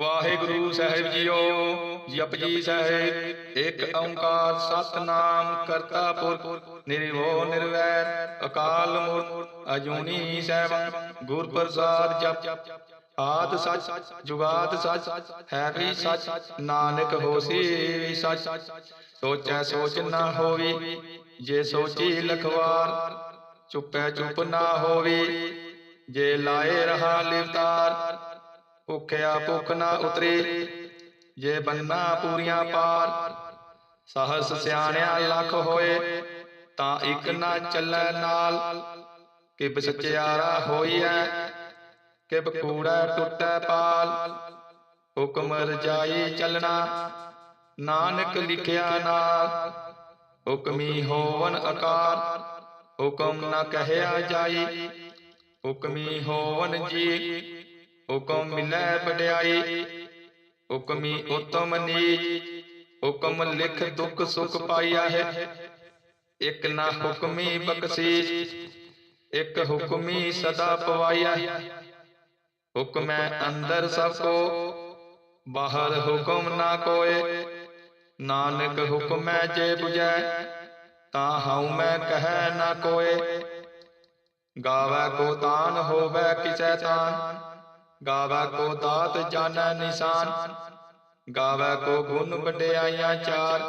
ਵਾਹਿਗੁਰੂ ਸਾਹਿਬ ਜੀਓ ਜਪਜੀ ਸਾਹਿਬ, ਇੱਕ ਓੰਕਾਰ ਸਤਨਾਮ ਕਰਤਾ ਪੁਰਖ ਨਿਰਭਉ ਨਿਰਵੈਰ, ਅਕਾਲ ਮੂਰਤ, ਅਜੂਨੀ ਸੈਭੰ ਗੁਰ ਪ੍ਰਸਾਦ ਜਪ। ਆਦ ਸੱਚ, ਜੁਗਾਦ ਸੱਚ, ਹੈ ਵੀ ਸੱਚ, ਨਾਨਕ ਹੋਸੀ ਵੀ ਸੱਚ। ਸੋਚੈ ਸੋਚ ਨਾ ਹੋਵੀ, ਜੇ ਸੋਚੀ ਲਖਵਾਰ, ਚੁੱਪੈ ਚੁੱਪ ਨਾ ਹੋਵੀ, ਜੇ ਲਾਏ ਰਹਾ ਲਿਵਤਾਰ ਭੁਖਿਆ ਭੁਖ ਨਾ ਉਤਰੇ ਜੇ ਬੰਨਾ ਪੂਰੀਆਂ ਪਾਰ ਸਹਸ ਸਿਆਣਿਆ ਲੱਖ ਹੋਏ ਤਾਂ ਇੱਕ ਨਾ ਚੱਲੈ ਨਾਲ। ਕਿਬ ਸਚਿਆਰਾ ਹੋਈਐ ਕਿਬ ਕੂੜਾ ਟੁੱਟੈ ਪਾਲ। ਹੁਕਮ ਰਜਾਈ ਚੱਲਣਾ ਨਾਨਕ ਲਿਖਿਆ ਨਾਲ। ਹੁਕਮੀ ਹੋਵਨ ਆਕਾਰ ਹੁਕਮ ਨਾ ਕਹਿਆ ਜਾਈ। ਹੁਕਮੀ ਹੋਵਨ ਜੀ ਹੁਕਮ ਮਿਲੈ ਵਡਿਆਈ, ਹੁਕਮੀ ਉਤਮ ਨੀਚ, ਹੁਕਮ ਲਿਖ ਦੁਖ ਸੁਖ ਪਾਇਆ ਹੈ। ਇਕ ਨਾ ਹੁਕਮੀ ਬਖਸ਼ੀਸ਼, ਇਕ ਹੁਕਮੀ ਸਦਾ ਪਵਾਈਆ ਹੁਕਮੈ ਅੰਦਰ ਸਭ ਕੋ, ਬਾਹਰ ਹੁਕਮ ਨਾ ਕੋਏ। ਨਾਨਕ ਹੁਕਮੈ ਜੇ 부ਜੈ ਤਾਂ ਹਉ ਮੈਂ ਕਹੈ ਨਾ ਕੋਏ। ਗਾਵੈ ਕੋ ਤਾਨ, ਹੋਵੈ ਕਿਸੈ ਤਾਨ। ਗਾਵੈ ਕੋ ਦਾਤ ਜਾਣੈ ਨਿਸ਼ਾਨ, ਗਾਵੈ ਕੋ ਗੁਣ ਵਡਿਆਈਆਂ ਚਾਰ,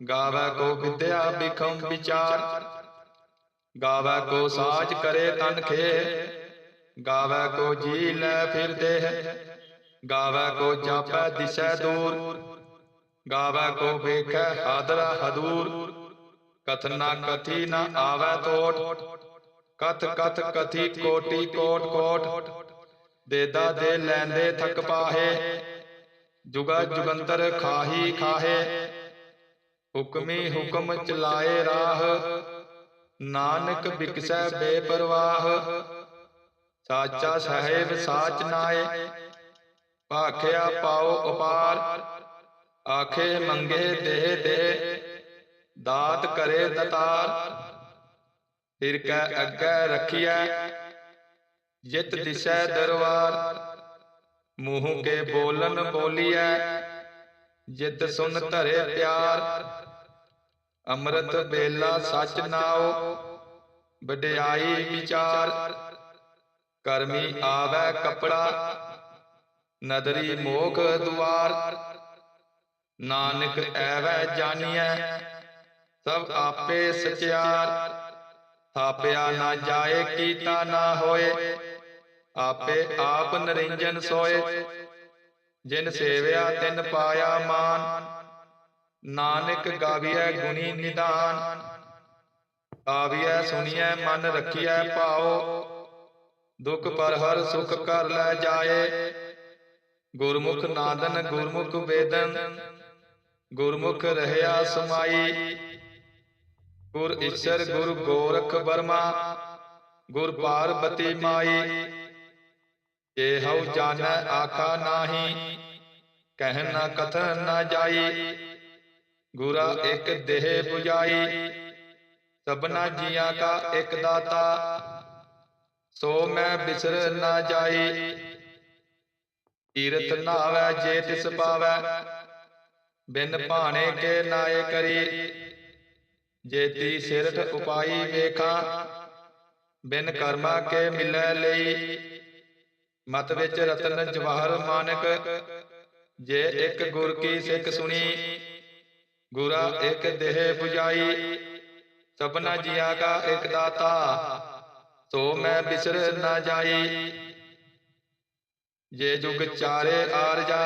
ਗਾਵੈ ਕੋ ਵਿਦਿਆ ਬਿਖਮ ਵਿਚਾਰ, ਗਾਵੈ ਕੋ ਸਾਜ ਕਰੇ ਤਨ ਖੇ ਗਾਵੈ ਕੋ ਜੀ ਲੈ ਫਿਰਦੇ ਗਾਵੈ ਕੋ ਜਾਪੈ ਦਿਸੈ ਦੂਰ, ਗਾਵੈ ਕੋ ਵੇਖੈ ਹਾਦਰਾ ਹਦੂਰ ਕਥਨਾ ਕਥੀ ਨ ਆਵੈ ਤੋਟ, ਕਥ ਕਥ ਕਥੀ ਕੋਟੀ ਕੋਟ ਕੋਟ ਦੇਦਾ ਦੇ ਲੈਂਦੇ ਥਕ ਪਾਹੇ। ਜੁਗਾ ਜੁਗੰਤਰ ਖਾਹੀ ਖਾਹੇ ਹੁਕਮੀ ਹੁਕਮ ਚਲਾਏ ਰਾਹ। ਨਾਨਕ ਬਿਕਸੈ ਬੇਪਰਵਾਹ। ਸਾਚਾ ਸਾਹਿਬ ਸਾਚ ਨਾਏ। ਭਾਖਿਆ ਪਾਓ ਉਪਾਰ। ਆਖੇ ਮੰਗੇ ਦੇ ਦੇ ਦਾਤ ਕਰੇ ਦਤਾਰ ਫਿਰ ਕੈ ਅੱਗੇ ਰੱਖਿਆ ਜਿਤ ਦਿਸੈ ਦਰਬਾਰ ਮੂੰਹ ਕੇ ਬੋਲਨ ਬੋਲੀਐ। ਜਿਤ ਸੁਨ ਧਰੇ ਪਿਆਰ। ਅੰਮ੍ਰਿਤ ਬੇਲਾ ਸਚ ਨਾਉ ਵਡਿਆਈ ਵਿਚਾਰ। ਕਰਮੀ ਆਵੈ ਕਪੜਾ। ਨਦਰੀ ਮੋਖ ਦੁਆਰ। ਨਾਨਕ ਐਵੈ ਜਾਣੀਐ। ਸਭ ਆਪੇ ਸਚਿਆਰ। ਥਾਪਿਆ ਨਾ ਜਾਏ ਕੀਤਾ ਨਾ ਹੋਏ। ਆਪੇ ਆਪ ਨਰਿੰਜਨ ਸੋਏ। ਜਿਨ ਸੇਵਿਆ ਤਿਨ ਪਾਇਆ ਮਾਨ। ਨਾਨਕ ਗਾਵੀਐ ਗੁਣੀ ਨਿਦਾਨ। ਆਵੀਐ ਸੁਣੀਐ ਮਨ ਰਖੀਐ ਭਾਉ ਦੁਖ ਪਰ ਹਰ ਸੁਖ ਕਰ ਲੈ ਜਾਏ। ਗੁਰਮੁਖ ਨਾਦਨ ਗੁਰਮੁਖ ਵੇਦਨ। ਗੁਰਮੁਖ ਰਹਿਆ ਸਮਾਈ। ਗੁਰ ਈਸ਼ਰ ਗੁਰ ਗੋਰਖ ਬਰਮਾ ਗੁਰ ਪਾਰਬਤੀ ਮਾਈ। ਜੇ ਹਉ ਜਾਣੈ, ਆਖਾ ਨਾਹੀ ਕਹਿ ਨਾ ਕਥਨ ਨਾ ਜਾਈ। ਗੁਰਾ ਇੱਕ ਦੇਹ 부ਜਾਈ ਸਭਨਾ ਜੀਆਂ ਕਾ ਇੱਕ ਦਾਤਾ। ਸੋ ਮੈਂ ਬਿਸਰ ਨਾ ਜਾਈ। ਤੀਰਥ ਨਾਵੈ ਜੇ ਤਿਸ ਪਾਵੈ, ਬਿਨ ਭਾਣੇ ਕੇ ਨਾਏ ਕਰੀ। ਜੇਤੀ ਸਿਰਠ ਉਪਾਈ ਵੇਖਾਂ, ਬਿਨ ਕਰਮਾ ਕੇ ਮਿਲੈ ਲਈ। ਮਤ ਵਿੱਚ ਰਤਨ ਜਵਾਹਰ ਮਾਨਕ। ਜੇ ਇੱਕ ਗੁਰ ਕੀ ਸਿੱਖ ਸੁਣੀ ਗੁਰਾ ਇੱਕ ਦੇਹ 부ਜਾਈ ਸਭਨਾ ਜੀਆ ਕਾ ਇੱਕ ਦਾਤਾ। ਸੋ ਮੈਂ ਬਿਸਰ ਨਾ ਜਾਈ। ਜੇ ਜੁਗ ਚਾਰੇ ਆਰਜਾ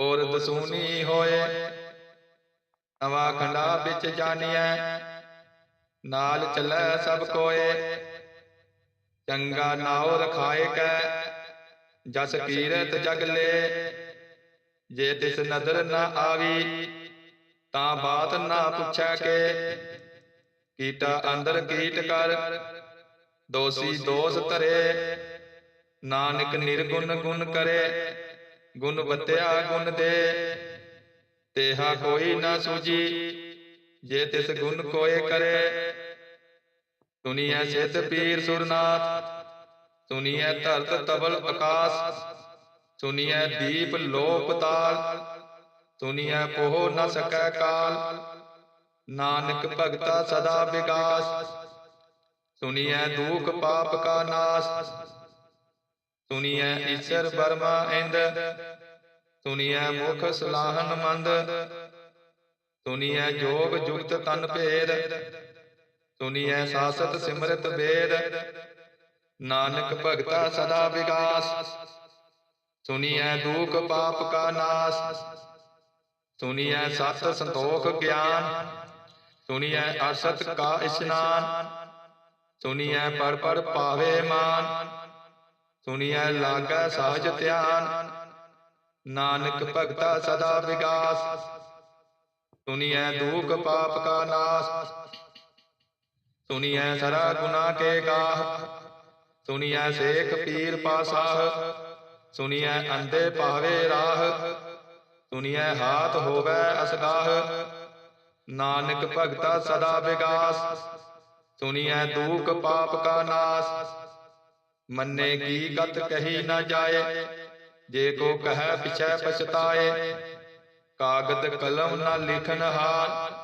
ਔਰ ਦਸੂਨੀ ਹੋਏ। ਨਵਾ ਖੰਡਾ ਵਿੱਚ ਜਾਣੀਐ ਨਾਲ ਚੱਲੈ ਸਭ ਕੋਏ। ਚੰਗਾ ਨਾਉ ਰਖਾਏ ਕੈ ਜਸ ਕੀਰਤ ਜਗ ਲੈ। ਜੇ ਤਿਸ ਨਦਰ ਨਾ ਆਵੀ ਤਾਂ ਬਾਤ ਨਾ ਪੁੱਛੈ ਕੇ। ਕੀਟਾ ਅੰਦਰ ਕੀਟ ਕਰ ਦੋਸੀ ਦੋਸ ਧਰੇ। ਨਾਨਕ ਨਿਰਗੁਣ ਗੁਣ ਕਰੇ। ਗੁਣ ਬਤਿਆ ਗੁਣ ਦੇ। ਤੇਹਾ ਕੋਈ ਨਾ ਸੂਜੀ ਜੇ ਤਿਸ ਗੁਣ ਕੋਏ ਕਰੇ। ਸੁਨੀਐ ਸਿਧ ਪੀਰ ਸੁਰਨਾਥ। ਸੁਨੀਐ ਧਰਤ ਤਬਲ ਆਕਾਸ ਸੁਨੀਐ ਦੀਪ ਲੋਪ ਤਾਲ। ਸੁਨੀਐ ਪੋਹ ਨ ਸਕੈ ਕਾਲ। ਨਾਨਕ ਭਗਤਾ ਸਦਾ ਵਿਗਾਸ ਸੁਨੀਐ ਦੂਖ ਪਾਪ ਕਾ ਨਾਸ। ਸੁਨੀਐ ਈਸ਼ਰ ਬਰਮਾ ਇੰਦ। ਸੁਨੀਐ ਮੁਖ ਸਲਾਹਨ ਮੰਦ। ਸੁਨੀਐ ਜੋਗ ਜੁਗਤ ਤਨ ਭੇਦ। ਸੁਨੀਐ ਸਾਸਤ ਸਿਮਰਤ ਵੇਦ। ਨਾਨਕ ਭਗਤਾ ਸਦਾ ਵਿਗਾਸ ਸੁਨੀਐ ਦੁਖ ਪਾਪ ਕਾ ਨਾਸ। ਸੁਨੀਐ ਸਤ ਸੰਤੋਖ ਗਿਆਨ। ਸੁਨੀਐ ਅਸਤ ਕਾ ਇਸ਼ਨਾਨ। ਸੁਨੀਐ ਪੜ ਪੜ ਪਾਵੇ ਮਾਨ। ਸੁਨੀਐ ਲਾਗੈ ਸਹਜ ਧਿਆਨ। ਨਾਨਕ ਭਗਤਾ ਸਦਾ ਵਿਗਾਸ ਸੁਨੀਐ ਦੁਖ ਪਾਪ ਕਾ ਨਾਸ। ਸੁਨੀਐ ਸਰਾ ਗੁਨਾ ਕੇ ਗਾਹ। ਸੁਨੀਐ ਸੇਖ ਪੀਰ ਪਾਸਾਹ। ਸੁਨੀਐ ਅੰਦੇ ਪਾਵੇ ਰਾਹ। ਸੁਨੀਐ ਹਾਥ ਹੋਵੇ ਅਸਗਾਹ। ਨਾਨਕ ਭਗਤਾ ਸਦਾ ਵਿਗਾਸ। ਸੁਨੀਐ ਦੂਖ ਪਾਪ ਕਾ ਨਾਸ। ਮੰਨੇ ਕੀ ਗਤ ਕਹੀ ਨਾ ਜਾਏ। ਜੇ ਕੋ ਕਹੈ ਪਿਛੈ ਪਛਤਾਏ। ਕਾਗਦ ਕਲਮ ਨਾ ਲਿਖਨ ਹਾਰ।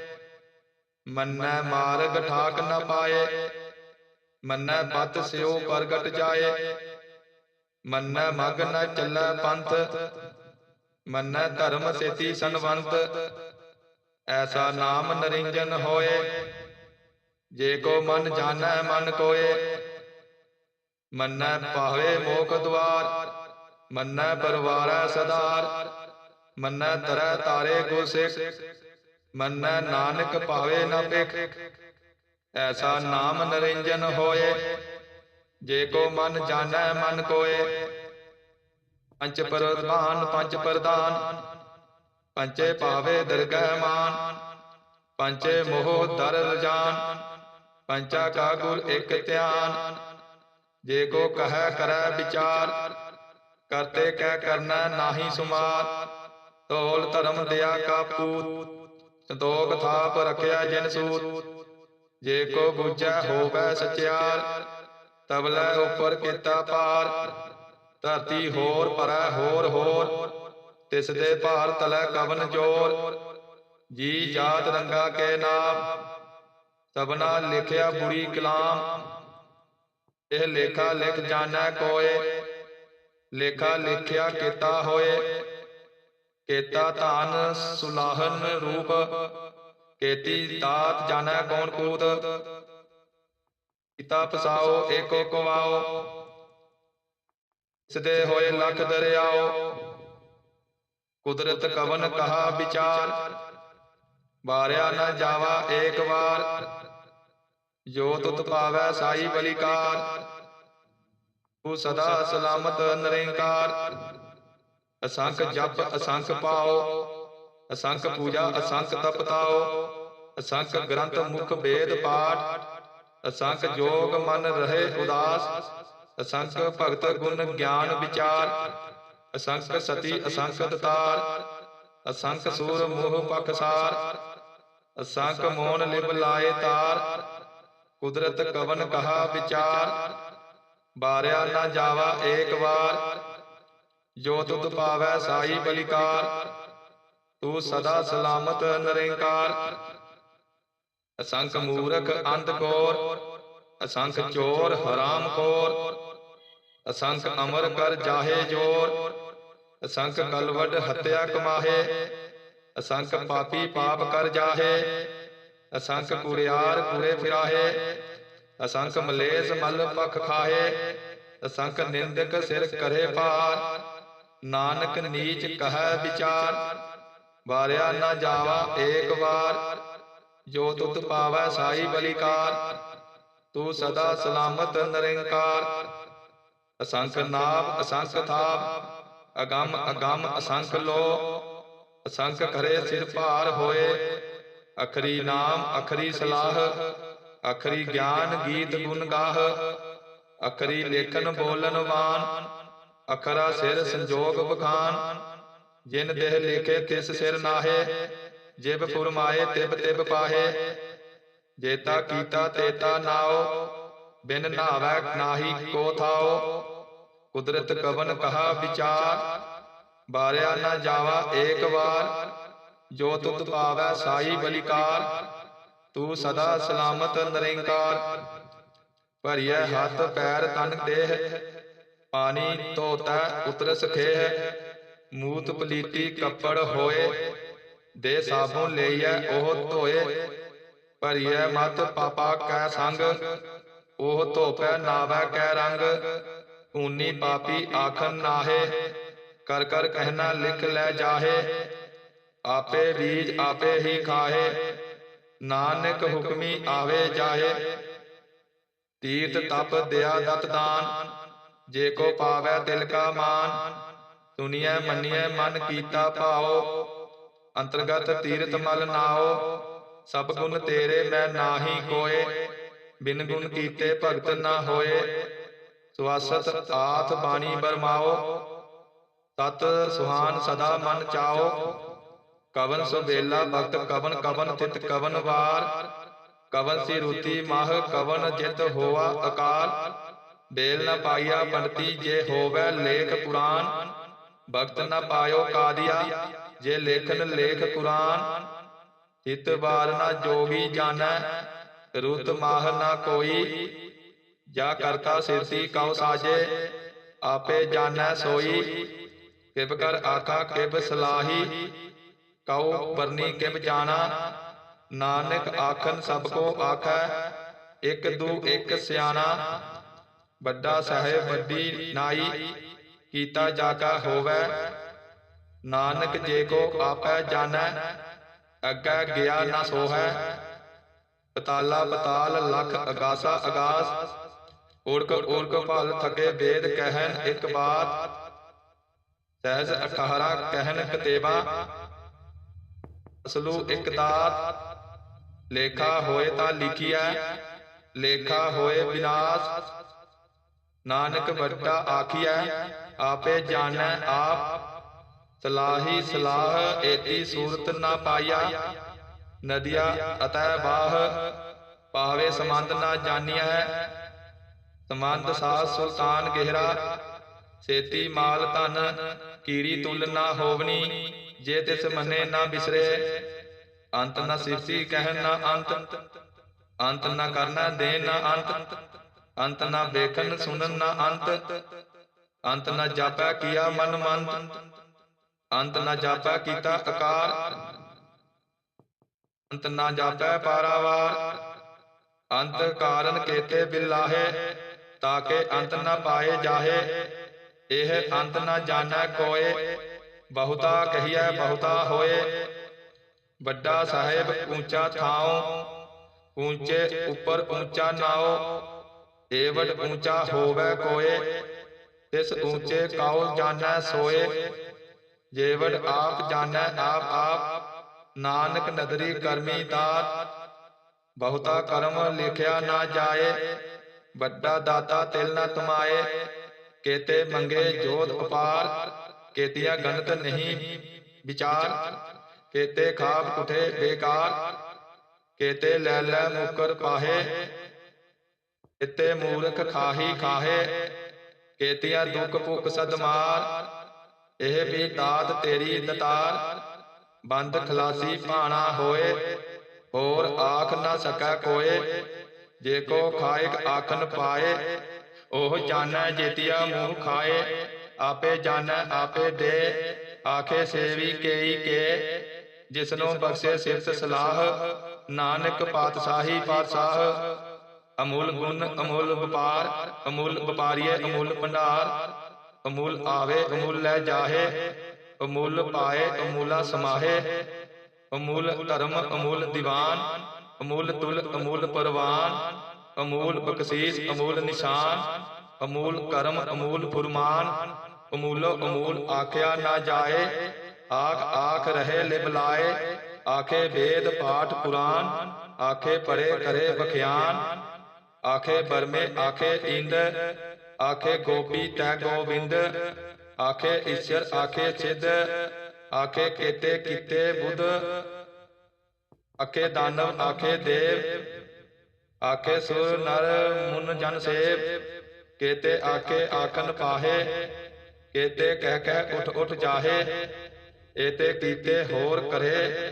ਮੰਨੈ ਮਾਰਗ ਠਾਕ ਨ ਪਾਏ ਮੰਨੈ ਪਤ ਸਿਓ ਪ੍ਰਗਟ ਜਾਏ। ਮੰਨੈ ਮਗ ਨ ਚੱਲੈ ਪੰਥ। ਮੰਨੈ ਧਰਮ ਸੇਤੀ ਸੰਵੰਤ। ਐਸਾ ਨਾਮ ਨਰਿੰਜਨ ਹੋਏ। ਜੇ ਕੋ ਮਨ ਜਾਣੈ ਮਨ ਕੋਏ। ਮੰਨੈ ਪਾਵੇ ਮੋਖ ਦਵਾਰ। ਮੰਨੈ ਪਰਵਾਰੈ ਸਦਾਰ। ਮੰਨੈ ਤਰੈ ਤਾਰੇ ਗੋ ਸਿੱਖ ਮੰਨੈ ਨਾਨਕ ਭਾਵੇ ਨ ਭਿਖ, ਐਸਾ ਨਾਮ ਨਰਿੰਜਨ ਹੋਏ। ਜੇ ਕੋ ਮਨ ਜਾਣੈ, ਮਨ ਕੋਏ। ਪੰਚ ਪ੍ਰਧਾਨ ਪੰਚ ਪ੍ਰਧਾਨ। ਪੰਚੇ ਪਾਵੇ ਦਰਗਹਿ ਮਾਨ। ਪੰਚੇ ਮੋਹ ਦਰ ਰਜਾਨ। ਪੰਚਾ ਕਾ ਗੁਰ ਇਕ ਧਿਆਨ। ਜੇ ਕੋ ਕਹੈ, ਕਰੈ ਵਿਚਾਰ। ਕਰਤੇ ਕਹਿ ਕਰਨਾ ਨਾਹੀ ਸੁਮਾਰ। ਤੋਲ ਧਰਮ ਦਿਆ ਕਾ ਪੂਤ। ਸੰਤੋਖ ਥਾਪ ਰਖਿਆ ਜਿਨ ਸੂਤ। ਜੇ ਕੋ ਬੁਝੈ ਹੋਵੈ ਸਚਿਆਰ ਤਬਲੇ ਉਪਰ ਕੀਤਾ ਪਾਰ ਧਰਤੀ ਹੋਰ ਪਰੈ ਹੋਰ ਹੋਰ, ਤਿਸ ਦੇ ਭਾਰ ਤਲੈ ਕਵਨ ਜੋਰ। ਜੀ ਜਾਤ ਰੰਗਾ ਕੇ ਨਾਮ, ਸਭਨਾ ਲਿਖਿਆ ਬੁਰੀ ਕਲਾਮ। ਇਹ ਲੇਖਾ ਲਿਖ ਜਾਣੈ ਕੋਏ, ਲੇਖਾ ਲਿਖਿਆ ਕੀਤਾ ਹੋਏ। ਕੇਤਾ ਧਾਨ ਸੁਲਾਹਨ ਰੂਪ, ਕੇਤੀ ਦਾਤ ਜਾਣੈ ਕੌਣ ਕੂਤ। ਪਿਤਾ ਪਸਾਓ ਏਕੋ ਕਵਾਓ ਸਦੇ ਹੋਏ ਲਖ ਦਰਿਆਓ। ਕੁਦਰਤ ਕਵਨ ਕਹਾ ਵਿਚਾਰ, ਵਾਰਿਆ ਨਾ ਜਾਵਾ ਏਕ ਵਾਰ। ਜੋ ਤੁਤ ਪਾਵੈ ਸਾਈ ਬਲਿਕਾਰ, ਤੂੰ ਸਦਾ ਸਲਾਮਤ ਨਿਰੰਕਾਰ। ਅਸੰਖ ਜਪ ਅਸੰਖ ਪਾਓ ਅਸੰਖ ਪੂਜਾ ਅਸੰਖ ਤਪਤਾਓ ਅਸੰਖ ਗ੍ਰੰਥ ਮੁਖ ਵੇਦ ਪਾਠ ਅਸੰਖ ਜੋਗ ਮਨ ਰਹੇ ਉਦਾਸ ਅਸੰਖ ਭਗਤ ਗੁਣ ਗਿਆਨ ਵਿਚਾਰ ਅਸੰਖ ਸਤੀ ਅਸੰਖ ਦਤਾਰ ਅਸੰਖ ਸੂਰ ਮੋਹ ਪਖਸਾਰ ਅਸੰਖ ਮੋਨ ਲਿਵ ਲਾਏ ਤਾਰ ਕੁਦਰਤ ਕਵਨ ਕਹਾ ਵਿਚਾਰ ਬਾਰਿਆ ਨਾ ਜਾਵਾ ਏਕ ਵਾਰ ਜੋ ਤੁਧ ਪਾਵੈ ਸਾਈ ਬਲਿਕਾਰ, ਤੂੰ ਸਦਾ ਸਲਾਮਤ ਨਿਰੰਕਾਰ। ਅਸੰਖ ਮੂਰਖ ਅੰਧ ਕੋਰ, ਅਸੰਖ ਚੋਰ ਹਰਾਮ ਖੋਰ ਅਸੰਖ ਅਮਰ ਕਰ ਜਾਹੇ ਜੋਰ, ਅਸੰਖ ਕਲਵਡ ਹੱਤਿਆ ਕਮਾਹੇ। ਅਸੰਖ ਪਾਪੀ ਪਾਪ ਕਰ ਜਾਹੇ, ਅਸੰਖ ਕੁੜਿਆਰ ਕੁੜੇ ਫਿਰਾਹੇ। ਅਸੰਖ ਮਲੇਸ ਮਲ ਪਖ ਖਾਹੇ, ਅਸੰਖ ਨਿੰਦਕ ਸਿਰ ਕਰੇ ਪਾਰ ਨਾਨਕ ਨੀਚ ਕਹੈ ਵਿਚਾਰ, ਵਾਰਿਆ ਨਾ ਜਾਵਾ ਏਕ ਵਾਰ, ਜੋ ਤੁਤ ਪਾਵੈ ਸਾਈ ਬਲਿਕਾਰ, ਤੂੰ ਸਦਾ ਸਲਾਮਤ ਨਿਰੰਕਾਰ। ਅਸੰਖ ਨਾਮ ਅਸੰਖ ਥਾਪ, ਅਗੰਮ ਅਗੰਮ ਅਸੰਖ ਲੋ, ਅਸੰਖ ਕਰੇ ਸਿਰ ਭਾਰ ਹੋਏ। ਅਖਰੀ ਨਾਮ, ਅਖਰੀ ਸਲਾਹ, ਅਖਰੀ ਗਿਆਨ ਗੀਤ ਗੁਣ ਗਾਹ, ਅਖਰੀ ਲੇਖਨ ਬੋਲਨ ਵਾਨ। ਅਖਰਾ ਸਿਰ ਸੰਜੋਗ ਬਖਾਨ, ਜਿਨ ਦੇਹ ਲੇਖੇ ਤਿਸ ਸਿਰ ਨਾਹੇ, ਜਿਬ ਫੁਰਮਾਏ ਤਿਬ ਤਿਬ ਪਾਹੇ। ਜੇਤਾ ਕੀਤਾ ਤੇਤਾ ਨਾਉ, ਬਿਨ ਨਾਵੈ ਨਾਹੀ ਕੋ ਥਾਉ। ਕੁਦਰਤ ਕਵਨ ਕਹਾ ਵਿਚਾਰ, ਬਾਰਿਆ ਨਾ ਜਾਵਾ ਏਕ ਵਾਰ। ਜੋ ਤੁਤ ਪਾਵੈ ਸਾਈ ਬਲਿਕਾਰ, ਤੂੰ ਸਦਾ ਸਲਾਮਤ ਨਿਰੰਕਾਰ। ਭਰੀਐ ਹੱਥ ਪੈਰ ਤਨ ਦੇਹ ਪਾਣੀ ਧੋਤਾ ਉਤਰਸ ਖੇਹ ਮੂਤ ਪਲੀਤੀ ਕੱਪੜ ਹੋਏ, ਦੇ ਸਾਬੁਨ ਲਈਐ ਉਹ ਧੋਏ, ਭਰੀਐ ਮਤ ਪਾਪਾ ਕੈ ਸੰਗ, ਉਹ ਧੋਪੈ ਨਾਵੈ ਕੈ ਰੰਗ, ਊਨੀ ਪਾਪੀ ਆਖਨ ਨਾਹੇ, ਕਰ ਕਰ ਕਹਿਣਾ ਲਿਖ ਲੈ ਜਾਹੇ, ਆਪੇ ਬੀਜ ਆਪੇ ਹੀ ਖਾਹੇ, ਨਾਨਕ ਹੁਕਮੀ ਆਵੇ ਜਾਹੇ, ਤੀਰਥ ਤਪ ਦਿਆ ਦਤ ਦਾਨ ਜੇ ਕੋ ਪਾਵੈ ਦਿਲ ਕਾ ਮਾਨ ਸੁਨੀਐ ਮੰਨੀਐ ਮਨ ਕੀਤਾ ਭਾਉ ਅੰਤਰਗਤ ਤੀਰਥ ਮਲ ਨਾਓ ਸਭ ਗੁਣ ਤੇਰੇ ਮੈਂ ਨਾਹੀ ਕੋਏ ਬਿਨ ਗੁਣ ਕੀਤੇ ਭਗਤ ਨਾ ਹੋਏ। ਸਵਾਸਤ ਆਥ ਬਾਣੀ ਬਰਮਾਓ। ਤਤ ਸੁਹਾਨ ਸਦਾ ਮਨ ਚਾਓ। ਕਵਨ ਸੁਬੇਲਾ ਭਗਤ ਕਵਨ ਕਵਨ ਤਿਤ ਕਵਨ ਵਾਰ। ਕਵਨ ਸੀ ਰੁਤੀ ਮਾਹ ਕਵਨ ਜਿਤ ਹੋਆ ਅਕਾਲ। ਬੇਲ ਨ ਪਾਈਆ ਪੰਡਤੀ ਜੇ ਹੋਵੇ ਲੇਖ ਪੁਰਾਨ ਭਗਤ ਨ ਪਾਇਓ ਕਾਦੀਆ। ਜੇ ਲੇਖਨ ਲੇਖ ਕੁਰਾਨ। ਹਿਤ ਬਾਰ ਨ ਜੋਗੀ ਜਾਣੈ। ਰੁਤ ਮਾਹ ਨ ਕੋਈ। ਜਾ ਕਰਤਾ ਸਿਰਤੀ ਕਉ ਸਾਜੇ ਆਪੇ ਜਾਣੈ ਸੋਈ। ਕਿਬ ਕਰ ਆਖਾ ਕਿਬ ਸਲਾਹੀ। ਕਉ ਵਰਨੀ ਕਿਬ ਜਾਣਾ। ਨਾਨਕ ਆਖਨ ਸਭ ਕੋ ਆਖੈ। ਇਕ ਦੂ ਇਕ ਸਿਆਣਾ। ਵੱਡਾ ਸਾਹਿਬ ਵੱਡੀ ਨਾਈ ਕੀਤਾ ਜਾਗਾ ਹੋਵੇ। ਨਾਨਕ ਜੇ ਕੋ ਆਪੈ ਜਾਣੈ ਅੱਗੇ ਗਿਆ ਨਾ ਸੋਹੈ। ਪਤਾਲਾ ਪਤਾਲ ਲਖ ਅਗਾਸਾ ਅਗਾਸ ਓੜਕ ਓੜਕ ਭਲ ਥਕੇ ਵੇਦ ਕਹਿਨ ਇੱਕ ਬਾਤ। ਸਹਿਜ 18 ਕਹਿਨ ਕਤੇਵਾ ਅਸਲੂ ਇੱਕ ਦਾਤ। ਲੇਖਾ ਹੋਏ ਤਾਂ ਲਿਖਿਆ ਲੇਖਾ ਹੋਏ ਵਿਨਾਸ਼ ਨਾਨਕ ਵੱਡਾ ਆਖੀਐ ਆਪੇ ਜਾਣੈ ਆਪ। ਸਲਾਹੀ ਸਲਾਹ ਏਤੀ ਸੂਰਤ ਨਾ ਪਾਇਆ। ਨਦੀਆ ਅਤੈ ਬਾਹ ਪਾਵੇ ਸਮੰਦ ਨਾ ਜਾਣੀਐ। ਸਮੰਦ ਸਾਧ ਸੁਲਤਾਨ ਗਹਿਰਾ। ਸੇਤੀ ਮਾਲ ਧਨ ਕੀਰੀ ਤੁਲ ਨਾ ਹੋਵਨੀ। ਜੇ ਤਿਸ ਮੰਨੇ ਨਾ ਬਿਸਰੇ। ਅੰਤ ਨਾ ਸਿਰਸੀ ਕਹਿਣ ਨਾ ਅੰਤ। ਅੰਤ। ਨਾ ਕਰਨਾ ਦੇ ਨਾ ਅੰਤ। ਅੰਤ ਨਾ ਵੇਖਣ, ਸੁਣਨ ਨਾ ਅੰਤ। ਅੰਤ ਨਾ ਜਾਪੈ ਕੀਆ ਮਨ ਮੰਤ ਅੰਤ ਨਾ ਜਾਪੈ ਕੀਤਾ ਆਕਾਰ ਅੰਤ ਨਾ ਜਾਪੈ ਪਾਰਾਵਾਰ। ਅੰਤ ਕਾਰਨ ਕੇਤੇ ਬਿਲਾਹੇ ਤਾਕੇ ਅੰਤ ਨਾ ਪਾਏ ਜਾਹੇ। ਇਹ ਅੰਤ ਨਾ ਜਾਣੈ ਕੋਏ, ਬਹੁਤਾ ਕਹੀਐ ਬਹੁਤਾ ਹੋਏ। ਵੱਡਾ ਸਾਹਿਬ ਉੱਚਾ ਥਾਉ ਉੱਚੇ ਉੱਪਰ ਉੱਚਾ ਨਾਉ। ਏਵਡ ਉੱਚਾ ਹੋਵੇ ਕੋਏ, ਤਿਸ ਉੱਚੇ ਕਾਉ ਜਾਣੈ ਸੋਏ। ਜੇਵਡ ਆਪ ਜਾਣੈ ਆਪ ਆਪ, ਨਾਨਕ ਨਦਰੀ ਕਰਮੀ ਦਾਤ। ਬਹੁਤਾ ਕਰਮ ਲਿਖਿਆ ਨਾ ਜਾਏ, ਵੱਡਾ ਦਾਤਾ ਤਿਲ ਨਾ ਤੁਮਾਏ। ਕੇਤੇ ਮੰਗੇ ਜੋਤ ਅਪਾਰ ਕੇਤੀਆਂ ਗਣਤ ਨਹੀਂ ਵਿਚਾਰ। ਕੇਤੇ ਖਾਬ ਉਠੇ ਬੇਕਾਰ, ਕੇਤੇ ਲੈ ਲੈ ਮੁਕਰ ਪਾਹੇ। ਇਤੇ ਮੂਰਖ ਖਾਹੀ ਖਾਹੇ ਕੇਤੀਆਂ ਦੁੱਖ ਭੁਖ ਸਦਮਾਰ ਇਹ ਵੀ ਦਾਤ ਤੇਰੀ ਦਤਾਰ ਬੰਦ ਖਲਾਸੀ ਭਾਣਾ ਹੋਏ ਹੋਰ ਆਖ ਨਾ ਸਕੈ ਕੋਏ। ਜੇ ਕੋ ਖਾਇਕ ਆਖਨ ਪਾਏ ਉਹ ਜਾਣੈ ਜੇਤੀਆ ਮੂੰਹ ਖਾਏ। ਆਪੇ ਜਾਣੈ ਆਪੇ ਦੇ। ਆਖੇ ਸੇਵੀ ਕੇਈ ਕੇ ਜਿਸਨੂੰ ਬਖਸ਼ੇ ਸਿਰਤ ਸਲਾਹ। ਨਾਨਕ ਪਾਤਸ਼ਾਹੀ ਪਾਤਸ਼ਾਹ। ਅਮੁੱਲ ਗੁਣ, ਅਮੁੱਲ ਵਪਾਰ, ਅਮੁੱਲ ਵਪਾਰੀਏ, ਅਮੁੱਲ ਭੰਡਾਰ। ਅਮੁੱਲ ਆਵੇ, ਅਮੁੱਲ ਲੈ ਜਾਹੇ। ਅਮੁੱਲ ਪਾਏ, ਅਮੁੱਲਾ ਸਮਾਹੇ। ਅਮੁੱਲ ਧਰਮ, ਅਮੁੱਲ ਦੀਵਾਨ। ਅਮੁੱਲ ਤੁਲ, ਅਮੁੱਲ ਪਰਵਾਨ। ਅਮੂਲ ਬਖਸ਼ੀਸ਼, ਅਮੂਲ ਨਿਸ਼ਾਨ। ਅਮੂਲ ਕਰਮ, ਅਮੂਲ ਫੁਰਮਾਨ। ਅਮੂਲੋ ਅਮੂਲ ਆਖਿਆ ਨਾ ਜਾਏ। ਆਖ ਆਖ ਰਹੇ ਲਿਵ ਲਾਏ। ਆਖੇ ਵੇਦ ਪਾਠ ਪੁਰਾਨ। ਆਖੇ ਪੜੇ ਕਰੇ ਬਖਿਆਨ ਆਖੇ ਬਰਮੇ ਆਖੇ ਇੰਦ ਆਖੇ ਗੋਪੀ ਤੈ ਗੋਬਿੰਦ ਆਖੇ ਈਸ਼ਰ ਆਖੇ ਸਿੱਧ ਆਖੇ ਕੇਤੇ ਕੀਤੇ ਬੁੱਧ ਆਖੇ ਦਾਨਵ ਆਖੇ ਦੇਵ ਆਖੇ ਸੁਰ ਨਰ ਮੁਨ ਜਨ ਸੇਵ ਕੇਤੇ ਆਖੇ ਆਖਨ ਪਾਹੇ ਕੇਤੇ ਕਹਿ ਕਹਿ ਉਠ ਉਠ ਜਾਹੇ ਏਤੇ ਕੀਤੇ ਹੋਰ ਕਰੇ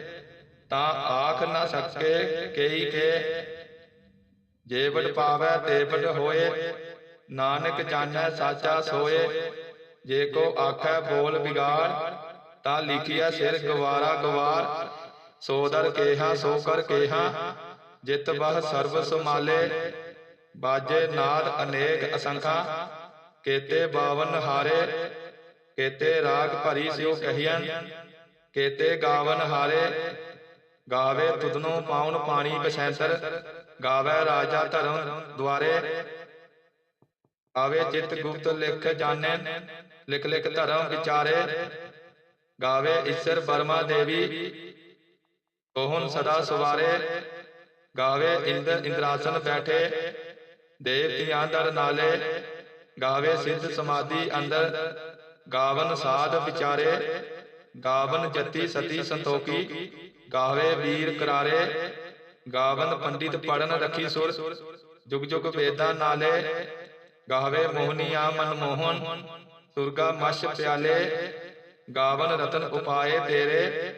ਤਾਂ ਆਖ ਨਾ ਸਕੇ ਕਈ ਕੇ ਜੇਵੜ ਪਾਵੈ ਤੇਵੜ ਹੋਏ। ਨਾਨਕ ਜਾਣੈ ਸਾਚਾ ਸੋਏ। ਜੇ ਕੋ ਆਖੈ ਬੋਲ ਵਿਗਾੜ ਤਾਂ ਲਿਖਿਆ ਸਿਰ ਗਵਾਰਾ ਗਵਾਰ ਸੋ ਦਰ ਕੇਹਾ ਸੋ ਕਰ ਕੇਹਾ। ਜਿਤ ਬਹ ਸਰਬ ਸਮਾਲੇ ਬਾਜੇ ਨਾਦ ਅਨੇਕ ਅਸੰਖਾ। ਕੇਤੇ ਬਾਵਨ ਹਾਰੇ। ਕੇਤੇ ਰਾਗ ਭਰੀ ਸਿਓ ਕਹੀਆਂ ਕੇਤੇ ਗਾਵਨ ਹਾਰੇ। ਗਾਵੇ ਤੁਧਨੋ ਪਾਉਣ ਪਾਣੀ ਬਸੈਂਤਰ ਗਾਵੇ ਰਾਜਾ ਧਰਮ ਦੁਆਰੇ। ਆਵੇ ਚਿਤ ਗੁਪਤ ਲਿਖ ਜਾਣੇ, ਲਿਖ ਲਿਖ ਧਰਮ ਵਿਚਾਰੇ। ਗਾਵੇ ਈਸ਼ਰ ਬਰਮਾ ਦੇਵੀ ਕੋਹਨ ਸਦਾ ਸਵਾਰੇ। ਗਾਵੇ ਇੰਦਰ ਇੰਦਰਾਸਨ ਬੈਠੇ, ਦੇਵਤਿਆਂ ਦਰ ਨਾਲੇ। ਗਾਵੇ ਸਿੱਧ ਸਮਾਧੀ ਅੰਦਰ, ਗਾਵਨ ਸਾਧ ਵਿਚਾਰੇ। ਗਾਵਨ ਜਤੀ ਸਤੀ ਸੰਤੋਖੀ, ਗਾਵੇ ਵੀਰ ਕਰਾਰੇ। ਗਾਵਨ ਪੰਡਿਤ ਪੜਨ ਰਖੀ ਸੁਰ। ਜੁਗ ਜੁਗ ਵੇਦਾਂ ਨਾਲੇ ਗਾਵੇ ਮੋਹਨੀਆ ਮਨ ਮੋਹਨ ਸੁਰਗਾ ਮਛ ਪਿਆਲੇ। ਗਾਵਨ ਰਤਨ ਉਪਾਏ ਤੇਰੇ।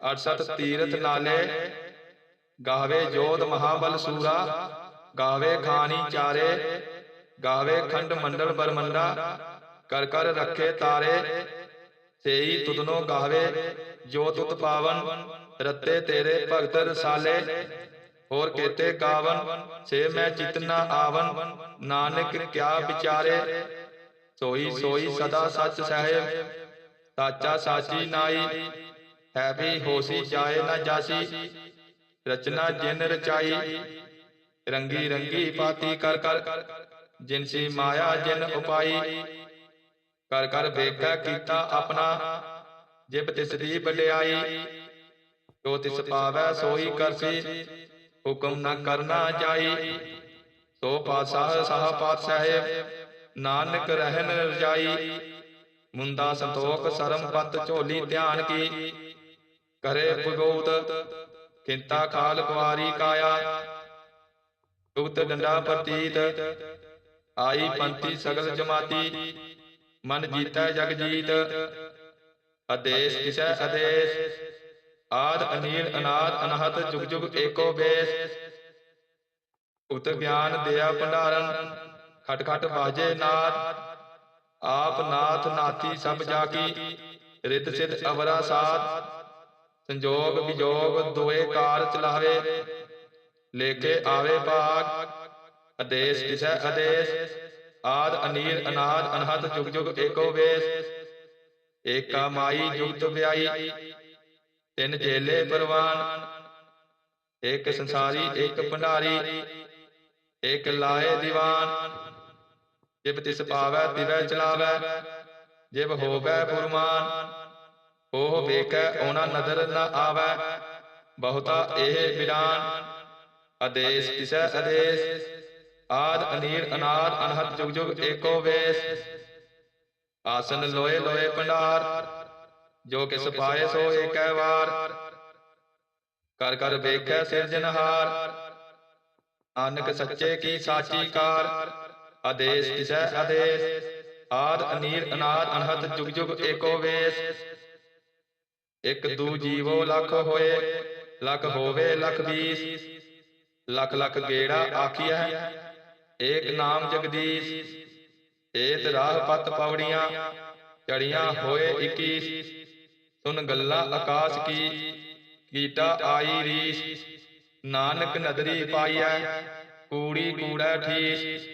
68 ਤੀਰਥ ਨਾਲੇ। ਗਾਵੇ ਜੋਧ ਮਹਾਬਲ ਸੂਰਾ। ਗਾਵੇ ਖਾਨੀ ਚਾਰੇ। ਗਾਵੇ ਖੰਡ ਮੰਡਲ ਬਰਮੰਡਾ। ਕਰ ਕਰ ਰੱਖੇ ਤਾਰੇ। ਸੇਈ ਤੁਧਨੋ ਗਾਵੇ ਜੋ ਤੁਤ ਪਾਵਨ ਰੱਤੇ ਤੇਰੇ ਭਗਤ ਰਸਾਲੇ। ਹੋਰ ਕੇਤੇ ਗਾਵਨ ਸੇ ਮੈਂ ਚਿਤਨਾ ਆਵਨ। ਨਾਨਕ ਕਿਆ ਵਿਚਾਰੇ। ਸੋਈ ਸੋਈ ਸਦਾ ਸੱਚ ਸਹਿਬ। ਸਾਚਾ ਸਾਚੀ ਨਾਈ। ਹੈ ਵੀ ਹੋਸੀ ਜਾਏ ਨਾ ਜਾਸੀ। ਰਚਨਾ ਜਿਨ ਰਚਾਈ। ਰੰਗੀ ਰੰਗੀ ਪਾਤੀ ਕਰ ਕਰ ਜਿਨਸੀ ਮਾਇਆ ਜਿਨ ਉਪਾਈ। ਕਰ ਕਰ ਵੇਖੈ ਕੀਤਾ ਆਪਣਾ। ਜਿਬ ਤਿਸ ਦੀ ਵਡਿਆਈ ਜੋ ਤਿਸ ਪਾਵੈ ਸੋਈ ਕਰਸੀ। ਹੁਕਮ ਨਾ ਕਰਨਾ ਜਾਈ। ਸੋ ਪਾਤਸ਼ਾਹ ਸਾਹ ਪਾਤ ਸਾਹਿਬ ਨਾਨਕ ਰਹਿਨ ਰਜਾਈ। ਮੁੰਦਾ ਸੰਤੋਖ ਸਰਮ ਪਤ ਝੋਲੀ ਧਿਆਨ ਕੀ। ਕਰੇ ਭਗਉਤ ਕਿੰਤਾ ਖਾਲ ਕੁਆਰੀ ਕਾਇਆ। ਉਗਤ ਡੰਡਾ ਪ੍ਰਤੀਤ। ਆਈ ਪੰਤੀ ਸਗਲ ਜਮਾਤੀ। ਮਨ ਜੀਤੈ ਜਗ ਜੀਤ ਆਦੇਸ਼ ਕਿਸੈ ਆਦੇਸ਼। ਆਦ ਅਨੀਲ ਅਨਾਦ ਅਨਹਤ ਜੁਗ ਜੁਗ ਏਕੋ ਬੇਸ। ਉਗਤ ਗਿਆਨ ਦਿਆ ਭੰਡਾਰਨ। ਖਟ ਖਟ ਬਾਜੇ ਨਾਦ ਆਪ ਨਾਥ ਨਾਥੀ ਸਭ ਜਾ ਕੀ ਰਿਤ ਸਿਧ ਅਵਰਾ ਸਾਧ। ਸੰਜੋਗ ਵਿਜੋਗ ਦੋਏ ਕਾਰ ਚਲਾਵੇ। ਲੇਖੇ ਆਵੇ ਭਾਗ। ਆਦੇਸ਼ ਕਿਸੈ ਆਦੇਸ਼। ਆਦ ਅਨੀਲ ਅਨਾਦ ਅਨਹਤ ਜੁਗ ਜੁਗ ਏਕੋ ਵੇਸ। ਏਕਾ ਮਾਈ ਜੁਗਤ ਵਿਆਈ ਤਿੰਨ ਚੇਲੇ ਪਰਵਾਨ। ਇੱਕ ਸੰਸਾਰੀ, ਇੱਕ ਭੰਡਾਰੀ, ਇੱਕ ਲਾਏ ਦੀਵਾਨ। ਜਿਬ ਤਿਸ ਪਾਵੈ, ਤਿਵੈ ਚਲਾਵੈ, ਜਿਬ ਹੋਵੈ ਫੁਰਮਾਨ ਉਹ ਵੇਖੈ, ਓਨਾ ਨਦਰ ਨ ਆਵੈ, ਬਹੁਤਾ ਇਹ ਵਿਰਾਨ ਆਦੇਸ਼ ਤਿਸੈ ਆਦੇਸ਼। ਆਦ ਅਨੀਰ ਅਨਾਦ ਅਨਹਤ ਜੁਗ ਜੁਗ ਏਕੋ ਵੇਸ। ਆਸਨ ਲੋਏ ਲੋਏ ਭੰਡਾਰ ਜੋ ਕਿਸ ਪਾਏ ਸੋ ਏਕੈ ਵਾਰ। ਕਰ ਕਰ ਵੇਖੈ ਸਿਰਜਨਹਾਰ ਨਾਨਕ ਸੱਚੇ ਕੀ ਸਾਚੀ ਕਾਰ। ਆਦੇਸ਼ ਤਿਸੈ ਆਦੇਸ਼, ਆਦ ਅਨੀਰ ਅਨਾਦ ਅਨਹਤ ਜੁਗ ਜੁਗ ਏਕੋ ਵੇਸ। ਇਕ ਦੂ ਜੀਵੋ ਲੱਖ ਹੋਏ, ਲਖ ਹੋਵੇ ਲਖ ਵੀਸ ਲੱਖ ਲਖ ਗੇੜਾ ਆਖੀਐ ਏਕ ਨਾਮ ਜਗਦੀਸ਼, ਏਤ ਰਾਹ ਪਤ ਪਵੜੀਆਂ, ਚੜੀਆਂ ਹੋਏ 21 ਸੁਨ ਗੱਲਾਂ ਆਕਾਸ਼ ਕੀ, ਕੀਟਾ ਆਈ ਰੀਸ, ਨਾਨਕ ਨਦਰੀ ਪਾਈਐ, ਕੂੜੀ ਕੂੜੈ ਠੀਸ,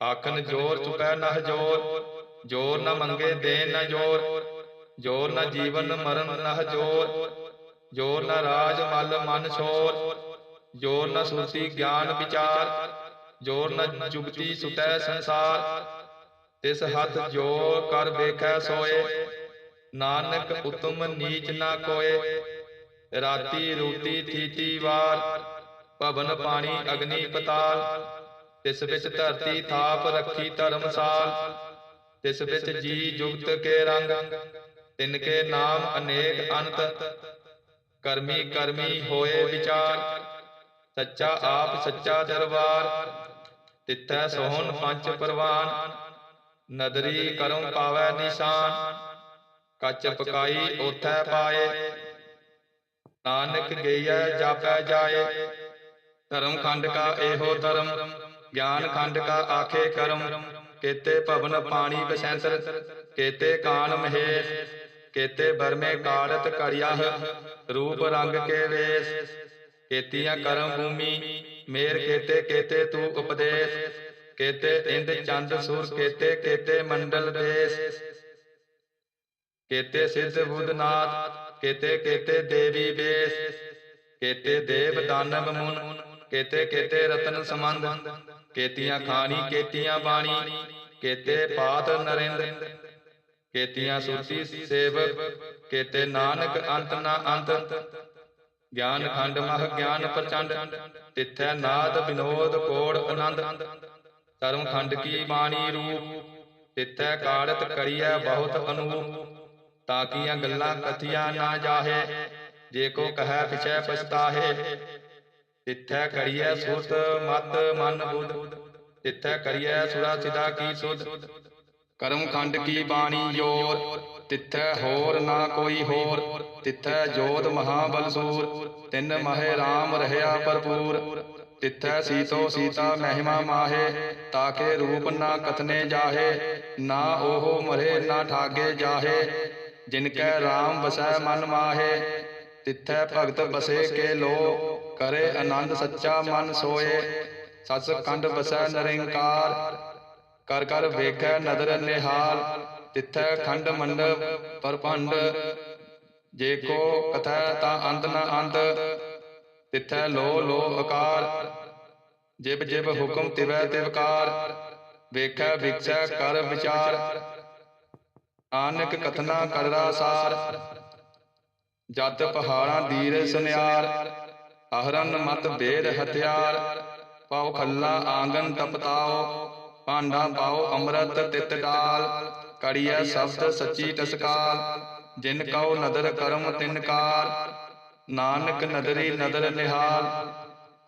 ਆਖਨ ਜੋਰ ਚੁਕੈ ਨਹ ਜੋਰ ਜੋਰ ਨ ਮੰਗੇ ਦੇ ਨ ਜੋਰ ਜੋਰ ਨ ਜੀਵਨ ਮਰਨ ਨਹ ਜੋਰ ਜੋਰ ਨ ਰਾਜ ਮਲ ਮਨ ਸ਼ੋਰ ਜੋਰ ਨ ਸੁਰਤੀ ਗਿਆਨ ਵਿਚਾਰ ਜੋਰ ਨ ਜੁਗਤੀ ਸੁਤੈ ਸੰਸਾਰ, ਤਿਸ ਹੱਥ ਜੋ ਕਰ ਵੇਖੈ ਸੋਏ। ਨਾਨਕ ਉਤਮ ਨੀਚ ਨਾ ਕੋਏ, ਰਾਤੀ ਰੂਤੀ ਥੀਤੀ ਵਾਰ, ਭਵਨ ਪਾਣੀ ਅਗਨੀ ਪਤਾਲ। ਤਿਸ ਵਿੱਚ ਧਰਤੀ ਥਾਪ ਰੱਖੀ ਧਰਮਸਾਲ ਤਿਸ ਵਿੱਚ ਜੀ ਜੁਗਤ ਕੇ ਰੰਗ, ਤਿਨ ਕੇ ਨਾਮ ਅਨੇਕ ਅਨੰਤ ਕਰਮੀ ਕਰਮੀ ਹੋਏ ਵਿਚਾਰ, ਸੱਚਾ ਆਪ ਸੱਚਾ ਦਰਬਾਰ ਤਿੱਥੈ ਸੋਹਣ ਪੰਚ ਪਰਵਾਨ ਨਦਰੀ ਕਰਮ ਪਾਵੈ ਨਿਸ਼ਾਨ ਕੱਚ ਪਕਾਈ ਉਥੈ ਪਾਏ। ਨਾਨਕ ਗਈਐ ਜਾਪੈ ਜਾਏ। ਧਰਮ ਖੰਡ ਕਾ ਇਹੋ ਧਰਮ ਗਿਆਨ ਖੰਡ ਕਾ ਆਖੇ ਕਰਮ। ਕੇਤੇ ਭਵਨ ਪਾਣੀ ਬਸੈਂਤਰ ਕੇਤੇ ਕਾਨ ਮਹੇਸ਼ ਕੇਤੇ ਬਰਮੇ ਕਾੜਤ ਕਰਿਆਹ। ਰੂਪ ਰੰਗ ਕੇ ਵੇਸ। ਕੇਤੀਆਂ ਕਰਮ ਭੂਮੀ। ਮੇਰ ਕੇਤੇ ਕੇਤੇ ਤੂੰ ਉਪਦੇਸ਼, ਕੇਤੇ ਇੰਦ ਚੰਦ ਸੂਰ, ਕੇਤੇ ਕੇਤੇ ਮੰਡਲ ਦੇਸ। ਕੇਤੇ ਸਿੱਧ ਬੁੱਧਨਾਥ, ਕੇਤੇ ਕੇਤੇ ਦੇਵੀ ਬੇਸ ਕੇਤੇ ਦੇਵ ਦਾਨਵ ਮੁਨ, ਕੇਤੇ ਕੇਤੇ ਰਤਨ ਸਮੰਦ ਕੇਤੀਆਂ ਖਾਣੀ, ਕੇਤੀਆਂ ਬਾਣੀ, ਕੇਤੇ ਪਾਤ ਨਰਿੰਦ। ਕੇਤੀਆਂ ਸੁਰਤੀ ਸੇਵਕ, ਕੇਤੇ ਨਾਨਕ ਅੰਤ ਨਾ ਅੰਤ। ਗਿਆਨ ਖੰਡ ਮਹ ਗਿਆਨ ਪ੍ਰਚੰਡ, ਤਿੱਥੈ ਨਾਦ ਬਿਨੋਦ ਕੋੜ ਆਨੰਦ। ਧਰਮ ਖੰਡ ਕੀ ਬਾਣੀ ਰੂਪ, ਤਿੱਥੈ ਕਾੜਤ ਕਰੀਐ ਬਹੁਤ ਅਨੂਪ ਤਾਕੀਆਂ ਗੱਲਾਂ ਕਥੀਆਂ ਨਾ ਜਾਹੇ, ਜੇ ਕੋ ਕਹੈ ਪਿਛੈ ਪਛਤਾਹੇ। ਤਿੱਥੈ ਕਰੀਐ ਸੁਤ ਮਤ ਮਨ ਬੁੱਧ, ਤਿੱਥੈ ਕਰੀਐ ਸੁਰਾ ਸਿਦਾ ਕੀ ਸੁਧ। ਕਰਮ ਖੰਡ ਕੀ ਬਾਣੀ ਜੋਰ? ਤਿੱਥੈ ਹੋਰ ਨਾ ਕੋਈ ਹੋਰ। ਤਿੱਥੈ ਜੋਤ ਮਹਾਬਲ ਸੂਰ। ਤਿੰਨ ਮਹਿ RAM ਰਹਿਆ ਭਰਪੂਰ। ਤਿੱਥੈ ਸੀਤੋ ਸੀਤਾ ਮਹਿਮਾ ਮਾਹੇ, ਤਾਕੇ ਰੂਪ ਨਾ ਕਥਨੇ ਜਾਹੇ, ਨਾ ਉਹ ਮਰੇ ਨਾ ਠਾਗੇ ਜਾਹੇ। ਜਿਨ ਕੈ RAM ਵਸੈ ਮਨ ਮਾਹੇ, ਤਿੱਥੈ ਭਗਤ ਬਸੇ ਕੇ ਲੋ, ਕਰੇ ਆਨੰਦ ਸੱਚਾ ਮਨ ਸੋਏ। ਸਸ ਕੰਡ ਵਸੈ ਨਿਰੰਕਾਰ ਕਰ ਕਰ ਵੇਖੈ ਨਦਰ ਨਿਹਾਲ ਤਿੱਥੈ ਖੰਡ ਮੰਡਪ ਪਰਪੰਡ। ਜੇ ਕੋ ਕਥੈ ਤਾਂ ਅੰਤ ਨ ਅੰਤ ਤਿੱਥੈ ਲੋ ਲੋ ਆਕਾਰ ਜਿਬ ਜਿਬ ਹੁਕਮ ਤਿਵੈ ਤਿਵਕਾਰ। ਵੇਖੈ ਵਿਖਸੈ ਕਰ ਵਿਚਾਰ। ਆਨਕ ਕਥਨਾ ਕਰਰਾ ਸਾਰ। ਜਤ ਪਹਾੜਾਂ ਦੀਰ ਸੁਨਿਆਰ। ਅਹਰਨ ਮਤ ਬੇਦ ਹਥਿਆਰ। ਪਾਉ ਖੱਲਾ ਆਂਗਨ ਤਪਤਾਓ ਭਾਂਡਾ ਪਾਓ, ਅੰਮ੍ਰਿਤ, ਤਿਤ ਡਾਲ ਕੜੀਐ ਸ਼ਬਦ, ਸੱਚੀ ਤਸਕਾਲ ਜਿਨ ਕਉ ਨਦਰ ਕਰਮ, ਤਿਨ ਕਾਰ। ਨਾਨਕ ਨਦਰੀ ਨਦਰ ਨਿਹਾਲ।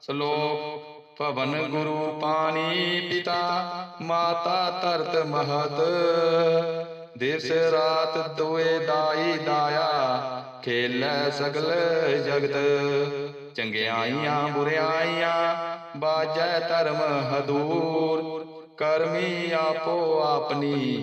ਸ਼ਲੋਕ, ਭਵਨ ਗੁਰੂ ਪਾਣੀ ਪਿਤਾ, ਮਾਤਾ ਧਰਤ ਮਹਤ। ਦਿਸ ਰਾਤ ਦੁਏ ਦਾਈ ਦਾਇਆ, ਖੇਲੈ ਸਗਲ ਜਗਤ। ਚੰਗਿਆਈਆਂ, ਬੁਰਿਆਈਆਂ, ਬਾਜੈ ਧਰਮ ਹਦੂਰ। ਕਰਮੀ ਆਪੋ ਆਪਣੀ,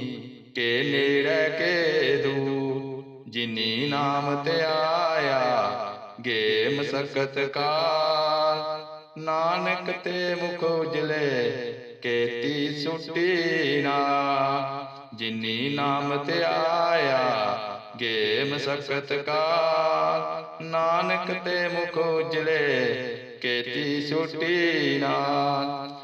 ਕੇ ਨੇੜੇ ਕੇ ਦੂ ਜਿਨੀ ਨਾਮ ਤੇ ਆਇਆ ਗੇ ਮਸਕਤ ਕਾਲ। ਨਾਨਕ ਤੇ ਮੁਖ ਉਜਲੇ, ਕੇਤੀ ਸੁਟੀ ਨਾ। ਜਿਨੀ ਨਾਮ ਤੇ ਆਇਆ ਗੇ ਮਸਕਤ ਕਾਲ। ਨਾਨਕ ਤੇ ਮੁਖ ਉਜਲੇ, ਕੇਤੀ ਸੁਟੀ ਨਾ।